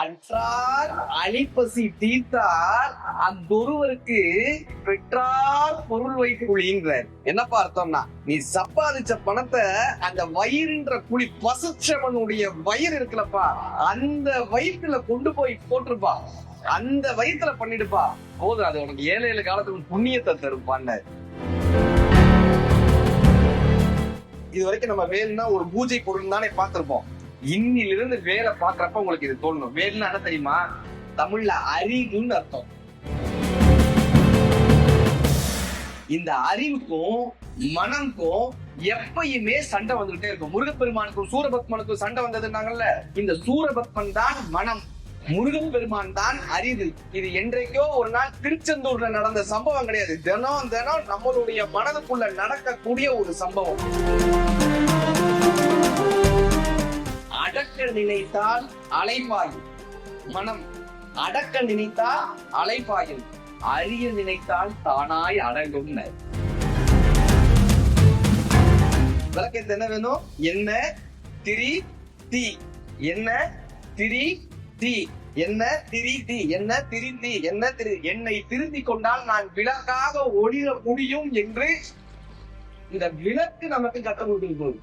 அற்றார் அழிப்பசி தீர்த்தார் அந்தொருவருக்கு பெற்றார் பொருள் வைத்து குழிங்கிறார் என்னப்பா அர்த்தம்னா நீ சம்பாதிச்ச பணத்தை அந்த வயிறுன்ற குழி பசுச்சவனுடைய வயிறு இருக்குல்லப்பா. அந்த வயிற்றுல கொண்டு போய் போட்டிருப்பா. அந்த வயிற்றுல பண்ணிடுப்பா. போதும் அது உனக்கு ஏழை ஏழு காலத்துக்கு புண்ணியத்தை தருப்பான்னு இது வரைக்கும் நம்ம வேணும்னா ஒரு பூஜை பொருள் தானே பார்த்திருப்போம். இன்னிலிருந்து வேலை பாக்குறப்ப உங்களுக்கு இது தோணும். வேல்னா என்ன தெரியுமா? தமிழ்ல அறிவுன்னு அர்த்தம். இந்த அறிவுக்கும் மனம்க்கும் எப்பயுமே சண்டை வந்துகிட்டே இருக்கும். முருகப்பெருமானுக்கும் சூரபத்மனுக்கும் சண்டை வந்ததுனாங்கல்ல இந்த சூரபத்மன் தான் மனம். முருகப்பெருமான் தான் அறிவு. இது என்றைக்கோ ஒரு நாள் திருச்செந்தூர்ல நடந்த சம்பவம் கிடையாது. தினம் தினம் நம்மளுடைய மனதுக்குள்ள நடக்கக்கூடிய ஒரு சம்பவம். நினைத்தால் அலைப்பாயும். மனம் அடக்க நினைத்தால் அலைப்பாயும். அறிய நினைத்தால் தானாய் அடங்கும் விளக்கத்து என்ன வேணும்? என்ன திரி தீ. என்ன திரி தீ. என்ன திரி தீ. என்ன திரி தீ. என்ன திரு. என்னை திருத்திக் கொண்டால் நான் விளக்காக ஒளிர முடியும் என்று இந்த விளக்கு நமக்கு கற்றுக் கொடுக்கும்